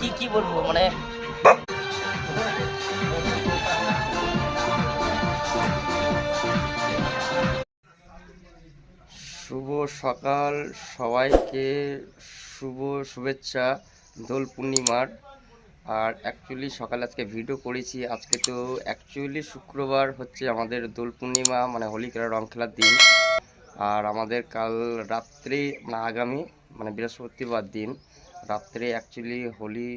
কি কি বলব মানে? শুভ সকাল সবাইকে, শুভ শুভেচ্ছা, দোল পূর্ণিমার। আর অ্যাকচুয়ালি সকালে আজকে ভিডিও করেছি, আজকে তো অ্যাকচুয়ালি শুক্রবার হচ্ছে আমাদের দোল পূর্ণিমা মানে হোলি খেলা রং খেলার দিন। আর আমাদের কাল রাত্রে মানে আগামী মানে বৃহস্পতিবার দিন। রাত্রে অ্যাকচুয়ালি হোলি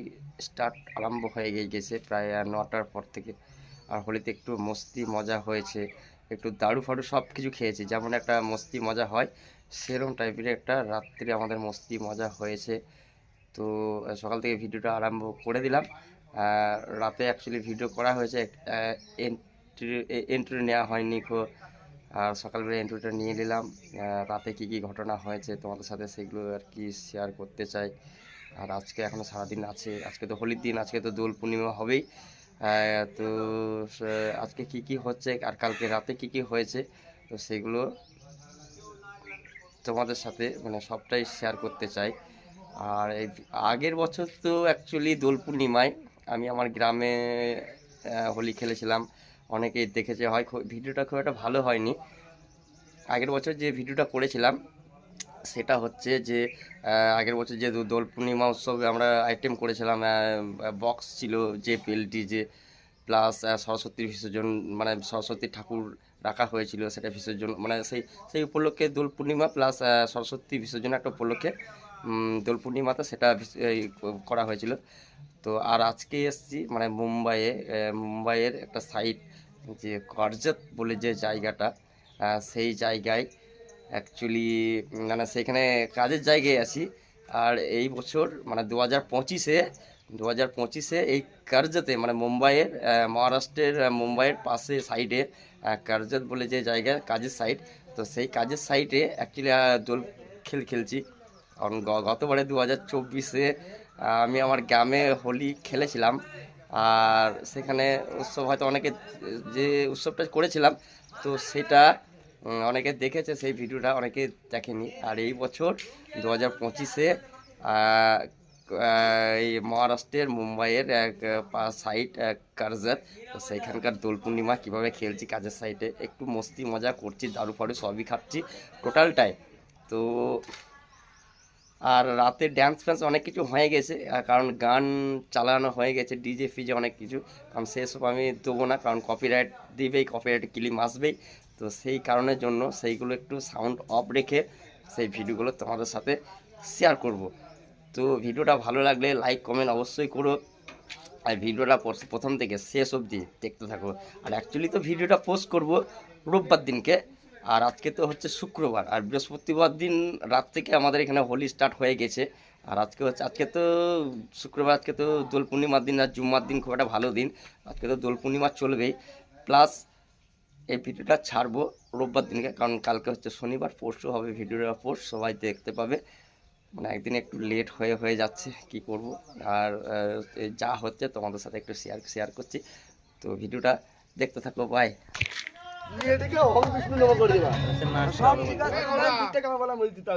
স্টার্ট আরম্ভ হয়ে গেছে প্রায় নটার পর থেকে। আর হোলিতে একটু মস্তি মজা হয়েছে, একটু দারু ফাড়ু সব কিছু খেয়েছি। যেমন একটা মস্তি মজা হয় সেরকম টাইপের একটা রাত্রে আমাদের মস্তি মজা হয়েছে। তো সকাল থেকে ভিডিওটা আরম্ভ করে দিলাম। রাতে অ্যাকচুয়ালি ভিডিও করা হয়েছে এন্ট্রি এন্ট্রি নেওয়া হয়নি খো। আর সকালবেলা এন্ট্রিটা নিয়ে নিলাম। রাতে কি কি ঘটনা হয়েছে তোমাদের সাথে সেগুলো আর কি শেয়ার করতে চাই। আর আজকে এখনও সারাদিন আছে, আজকে তো হোলির দিন, আজকে তো দোল পূর্ণিমা হবেই। তো আজকে কি কি হচ্ছে আর কালকে রাতে কি কি হয়েছে, তো সেগুলো তোমাদের সাথে মানে সবটাই শেয়ার করতে চাই। আর এই আগের বছর তো অ্যাকচুয়ালি দোল পূর্ণিমায় আমি আমার গ্রামে হোলি খেলেছিলাম। অনেকেই দেখেছে, হয় ভিডিওটা খুব একটা ভালো হয়নি। আগের বছর যে ভিডিওটা করেছিলাম সেটা হচ্ছে যে আগের বছর যে দোল পূর্ণিমা উৎসবে আমরা আইটেম করেছিলাম বক্স ছিল যে পেলটি যে, প্লাস সরস্বতীর বিসর্জন মানে সরস্বতী ঠাকুর রাখা হয়েছিল সেটা বিসর্জন মানে সেই সেই উপলক্ষে দোল পূর্ণিমা প্লাস সরস্বতী বিসর্জন একটা উপলক্ষে দোল পূর্ণিমাতে সেটা করা হয়েছিল। তো আর আজকে এসেছি মানে মুম্বাইয়ে মুম্বাইয়ের একটা সাইট যে করজত বলে যে জায়গাটা সেই জায়গায় অ্যাকচুয়ালি মানে সেখানে কাজের জায়গায় আছি। আর এই বছর মানে দু হাজার পঁচিশে দু হাজার পঁচিশে এই কার্জতে মানে মুম্বাইয়ের মহারাষ্ট্রের মুম্বাইয়ের পাশে সাইডে কার্জত বলে যে জায়গা কাজের সাইট, তো সেই কাজের সাইটে অ্যাকচুয়ালি দোল খেল খেলছি। কারণ গতবারে দু হাজার চব্বিশে আমি আমার গ্রামে হোলি খেলেছিলাম। আর সেখানে উৎসব হয়তো অনেকে যে উৎসবটা করেছিলাম, তো সেটা অনেকে দেখেছে সেই ভিডিওটা, অনেকে দেখেনি। আর এই বছর দু হাজার পঁচিশে এই মহারাষ্ট্রের মুম্বাইয়ের এক সাইট কার্জাত, তো সেইখানকার দোল পূর্ণিমা কীভাবে খেলছি, কাজের সাইটে একটু মস্তি মজা করছি দারু ফারু সবই খাচ্ছি টোটালটাই তো, আর রাতে ড্যান্স ফ্যান্স অনেক কিছু হয়ে গেছে কারণ গান চালানো হয়ে গেছে ডিজে ফিজে অনেক কিছু, কারণ সেসব আমি দেবো না, কারণ কপিরাইট দিবেই কপিরাইট ক্লিম আসবেই। তো সেই কারণের জন্য সেইগুলো একটু সাউন্ড অফ রেখে সেই ভিডিওগুলো তোমাদের সাথে শেয়ার করব। তো ভিডিওটা ভালো লাগলে লাইক কমেন্ট অবশ্যই করো। আর ভিডিওটা প্রথম থেকে শেষ অবধি দেখতে থাকো। আর অ্যাকচুয়ালি তো ভিডিওটা পোস্ট করব রোববার দিনকে। আর আজকে তো হচ্ছে শুক্রবার। আর বৃহস্পতিবার দিন রাত থেকে আমাদের এখানে হোলি স্টার্ট হয়ে গেছে। আর আজকে হচ্ছে, আজকে তো শুক্রবার, আজকে তো দোল পূর্ণিমার দিন আর জুম্মার দিন খুব একটা ভালো দিন। আজকে তো দোল পূর্ণিমা চলবেই। প্লাস এই ভিডিওটা ছাড়বো রোববার দিনকে কারণ কালকে হচ্ছে শনিবার পরশু হবে ভিডিওটা পোস্ট সবাই দেখতে পাবে। মানে একদিন একটু লেট হয়ে হয়ে যাচ্ছে কি করব? আর এই যা হচ্ছে তোমাদের সাথে একটু শেয়ার শেয়ার করছি। তো ভিডিওটা দেখতে থাকো বাই দিবা। মরি দিতে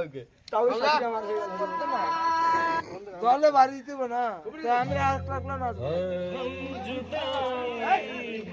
আমার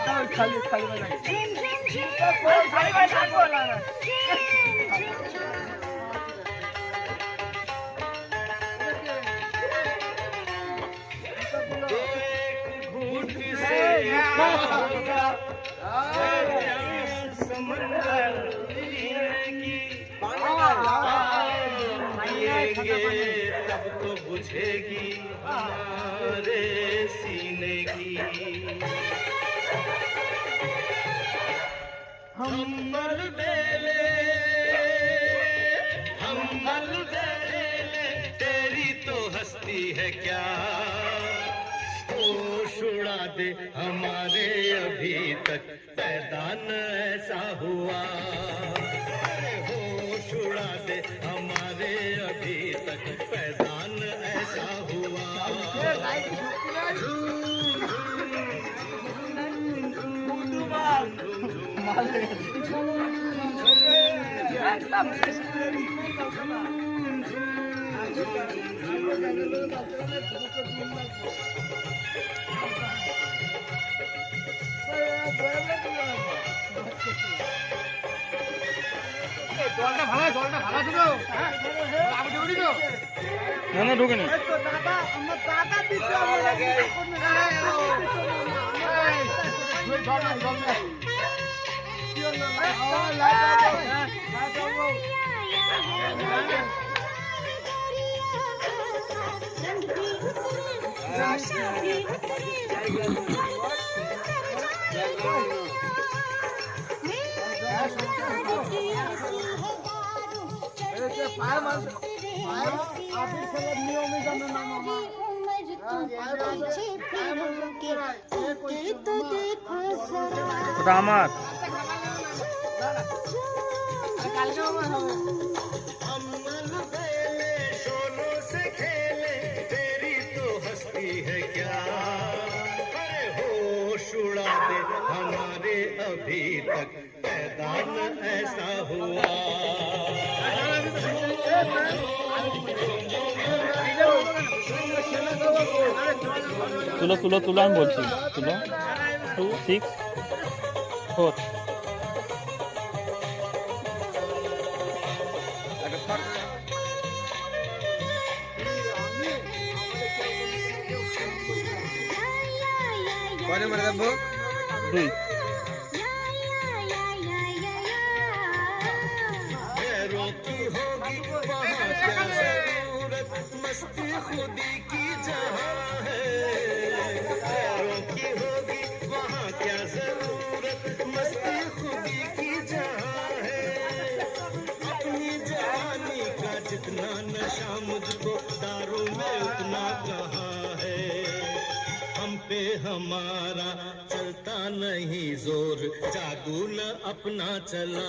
एकदम खाली खाली तब तो बुझेगी हमारे सीने की हम तेरी तो हस्ती है क्या? दे हमारे अभी तक पैदा ऐसा हुआ। होश उड़ा दे জলটা ভালো জলটা ভালো ছিল আমি ঢুকি তো না জল নাই জল নাই दामाद अभी तक मैदान ऐसा हुआ तुला तुला तुला बोलছি तुला? टू सिक्स फोर कौन है मरदब्बू नहीं ज़ोर जादू न अपना चला।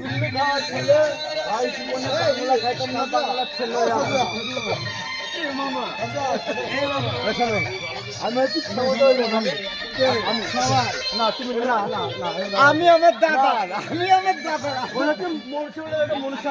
আমি আমি আমি আমার দাদা। আমি আমার দাদা ওরা তো মনসা এটা মনসা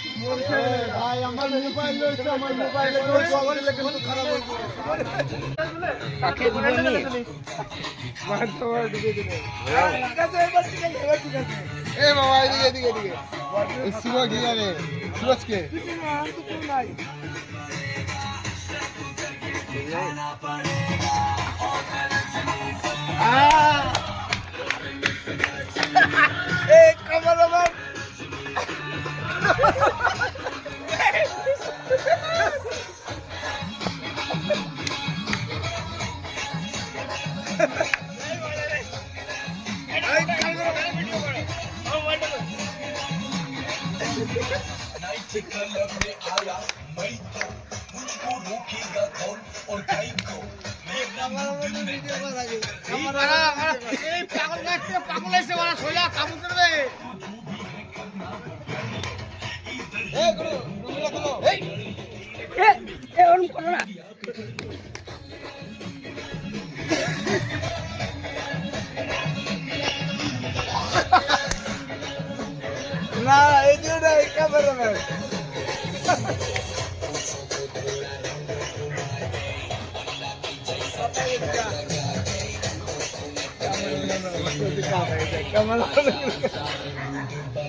আছে আমার মোবাইল আমার। এ বাবা এদিকে এদিকে এদিকে এই সুরজ কি জানে সুরজকে না এই যে না এই ক্যামেরাম্যান বন্ধ করে চালু করো কি কি হবে তোমার কি হ্যাঁ অনেক করে ওই চার সাইড এখন তো লোয়ার চালাতে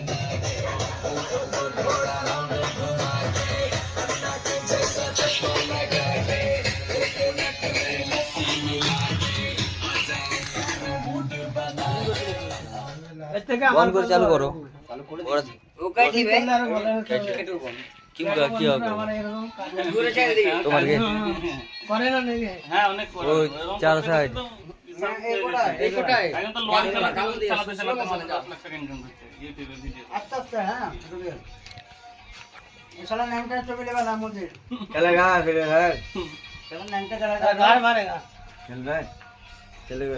চালাতে চালাতে মানুষ দশ লাখ টাকা ইনকাম করছে ইউটিউবে ভিডিও আস্তে আস্তে হ্যাঁ সালা ন্যাংটা ছবি লেবা রাম মন্দির चलेगा फिर है সালা ন্যাংটা করা গার মারেগা चल रहा है चलेगा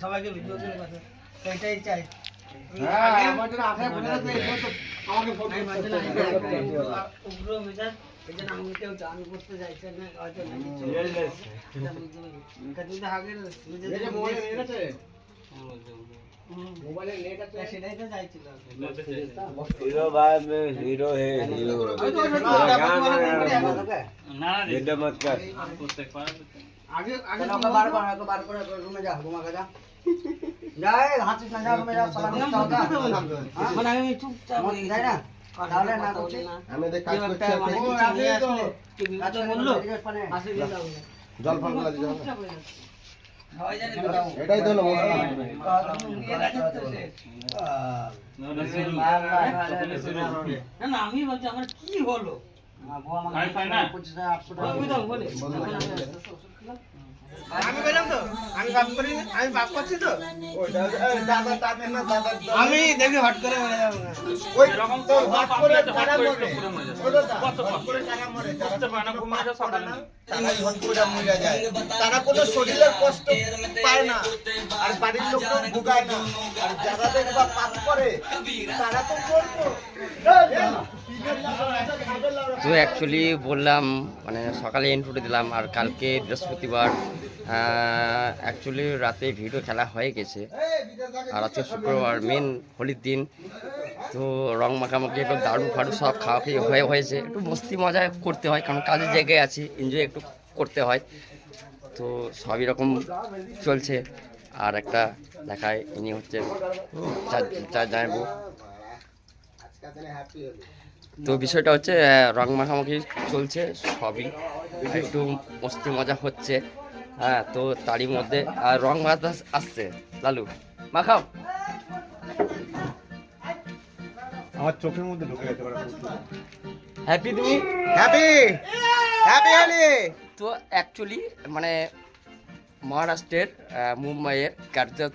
সবাইকে ভিডিও করে কথা সেইটাই চাই আমাকে हीरो बाद में हीरो है? हीरो जिद्द मत कर आगे आगे का बार बार का बार बार रूम में जा घुमा का जा जाए हाथ से जा रूम में जा सलाम होता हाँ बनाए में चुपचाप जाए ना डाले ना कुछ हमें देख काज करते हैं तो आज बोल लो जल फल वाला जाओ এটাই তো হলো না না আমি বলছি আমার কি হলো? বলে। আমি বললাম তো আমি বাপ করি আমি বাপ করছি তো। আমি দেখি হট করে মরে যাব না। ওই রকম তো হট করে মরে। তারা কোনো শরীরের কষ্ট পায় না আর বাড়ির লোক ভুগায় না। আর যারা দেখবা পাপ করে তারা তো করব তো অ্যাকচুয়ালি বললাম মানে সকালে ইনপুটে দিলাম আর কালকে বৃহস্পতিবার অ্যাকচুয়ালি রাতে ভিডিও খেলা হয়ে গেছে। আর আজকে শুক্রবার মেন হোলির দিন। তো রং মাখামাখি, একটু দারু ফাড়ু সব খাওয়া খাওয়ি হয়ে হয়েছে। একটু মস্তি মজা করতে হয়, কারণ কাজের জায়গায় আছি এনজয় একটু করতে হয়। তো সবই রকম চলছে। আর একটা দেখায়, ইনি হচ্ছে তো বিষয়টা হচ্ছে রং মাখামাখি চলছে, সবই। একটু মস্তি মজা হচ্ছে। হ্যাঁ তো তারই মধ্যে আর রং ভাত আসছে। লালু মাখাও আমার চোখের মধ্যে ঢুকে যেতে পারে হ্যাপি তুমি? হ্যাপি হ্যাপি হলি তো অ্যাকচুয়ালি মানে মহারাষ্ট্রের মুম্বাইয়ের কার্যত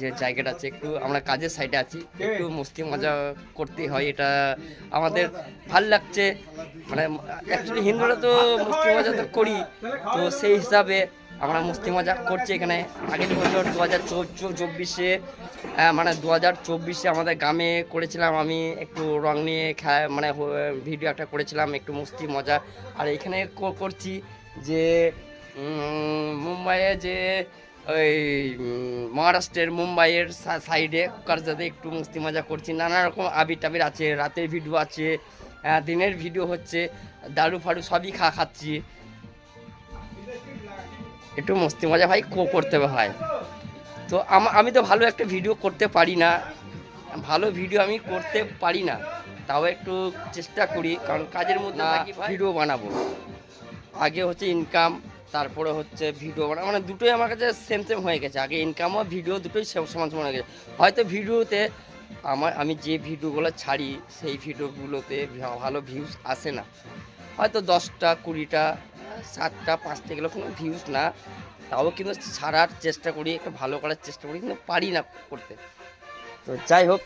যে জায়গাটা আছে একটু আমরা কাজের সাইডে আছি একটু মস্তি মজা করতে হয়। এটা আমাদের ভালো লাগছে। মানে অ্যাকচুয়ালি হিন্দুরা তো মস্তি মজা তো করি। তো সেই হিসাবে আমরা মস্তি মজা করছি এখানে। আগের বছর দু হাজার চব্বিশে মানে দু হাজার চব্বিশে আমাদের গ্রামে করেছিলাম আমি একটু রং নিয়ে মানে ভিডিও একটা করেছিলাম, একটু মস্তি মজা। আর এখানে করছি যে মুম্বাইয়ে যে ওই মহারাষ্ট্রের মুম্বাইয়ের সাইডে কারজাতে একটু মস্তি মজা করছি। নানা রকম আবির টাবির আছে, রাতের ভিডিও আছে দিনের ভিডিও হচ্ছে, দারু ফাড়ু সবই খা খাচ্ছি। একটু মস্তি মজা ভাই কো- করতে হয় তো আম- তো ভালো একটা ভিডিও করতে পারি না। ভালো ভিডিও আমি করতে পারি না। তাও একটু চেষ্টা করি কারণ কাজের মধ্যে ভিডিও বানাবো। আগে হচ্ছে ইনকাম তারপরে হচ্ছে ভিডিও বানানো মানে দুটোই আমার কাছে সেম সেম হয়ে গেছে। আগে ইনকাম ও ভিডিও দুটোই সমান সমান হয়ে গেছে। হয়তো ভিডিওতে আমার আমি যে ভিডিওগুলো ছাড়ি সেই ভিডিওগুলোতে ভালো ভিউজ আসে না। হয়তো দশটা, কুড়িটা, সাতটা, পাঁচটা, এগুলো কোনো ভিউজ না। তাও কিন্তু ছাড়ার চেষ্টা করি, একটু ভালো করার চেষ্টা করি, কিন্তু পারি না করতে। তো যাই হোক।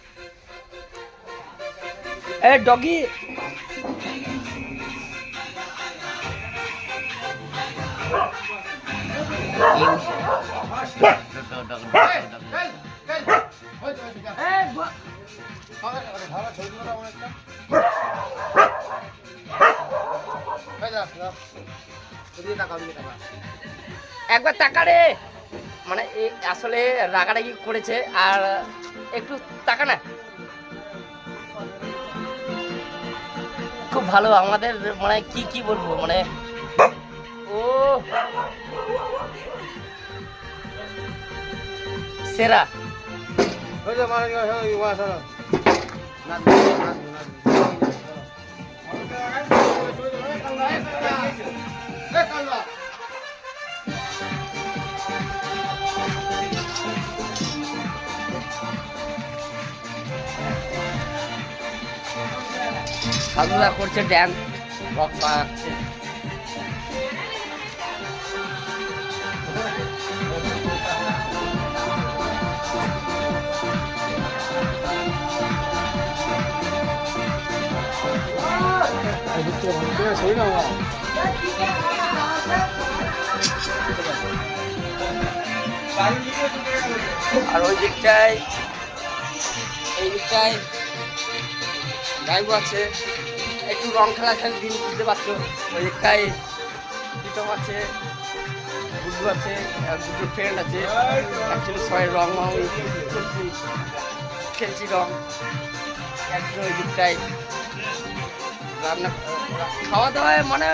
এ, ডগি! একবার টাকা রে। মানে আসলে রাগারাগি করেছে, আর একটু টাকা না। খুব ভালো, আমাদের মানে কি কি বলব মানে ও। সেরা। সাধুদা করছে ড্যান্স রক আর ওই দিকটায়, এই দিকটায় গাইব আছে। একটু রং খেলা খেলে দিন বুঝতে পারছ। ওই দিকটায় প্রীতম আছে, বুদ্ধু আছে দুটো ফ্রেন্ড আছে। অ্যাকচুয়ালি সবাই রং মং খেলছি রং। একদম ওই দিকটায়। রান্না খাওয়া দাওয়ায় মানে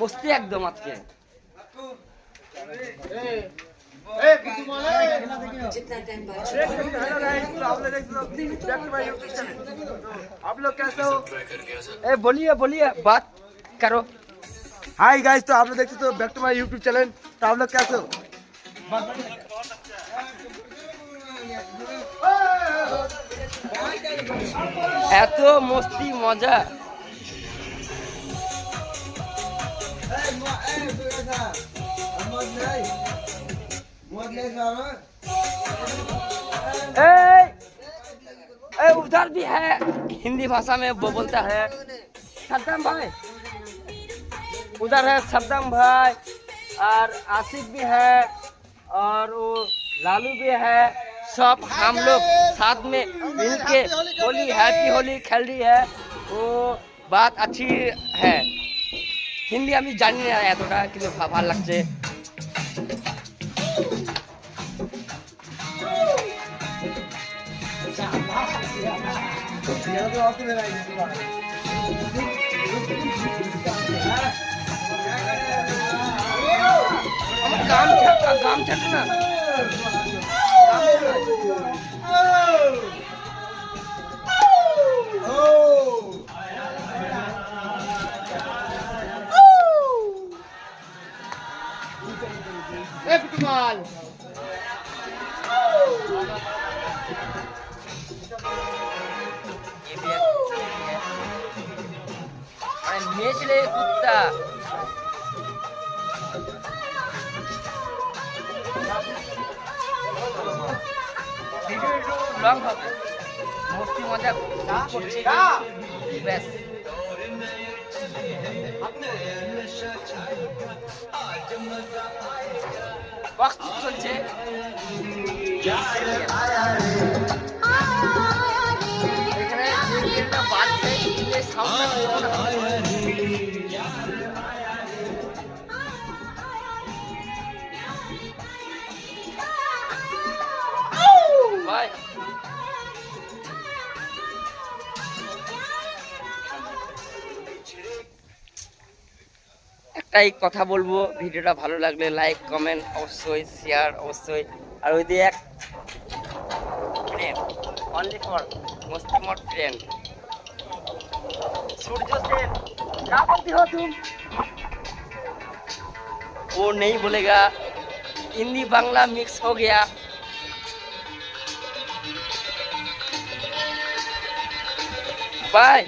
মস্তি একদম আজকে आप लोग कैसे हो ए बोलिए बोलिए बात करो हाय गाइस तो आप लोग देखते तो back to my YouTube channel तो आप लोग कैसे हो এত মস্তি মজা ए, ए, उधर भी है। हिंदी भाषा में वो बोलता है सद्दाम भाई। उधर है सद्दाम भाई। और आसिफ भी है और वो लालू भी है। सब हम लोग साथ में मिलके होली हैप्पी होली खेल रही है। वो बात अच्छी है। হিন্দি আমি জানি না এতটা কিন্তু ভালো লাগছে। ये জল মেজলে কুত্তা। ভিডিও একটু লং হবে। মস্তি মজা করছি। ব্যাস। আজ মজা ওয়াক্ত চলছে। এখানে বাজছে এই একটাই কথা বলবো ভিডিওটা ভালো লাগলে লাইক কমেন্ট অবশ্যই শেয়ার অবশ্যই আর ওই দিয়ে এক फ्रेंड ओनली फॉर मस्ती मोड फ्रेंड सूर्य सेन क्या बोलती हो तुम वो नहीं बोलेगा हिंदी बांग्ला मिक्स हो गया बाय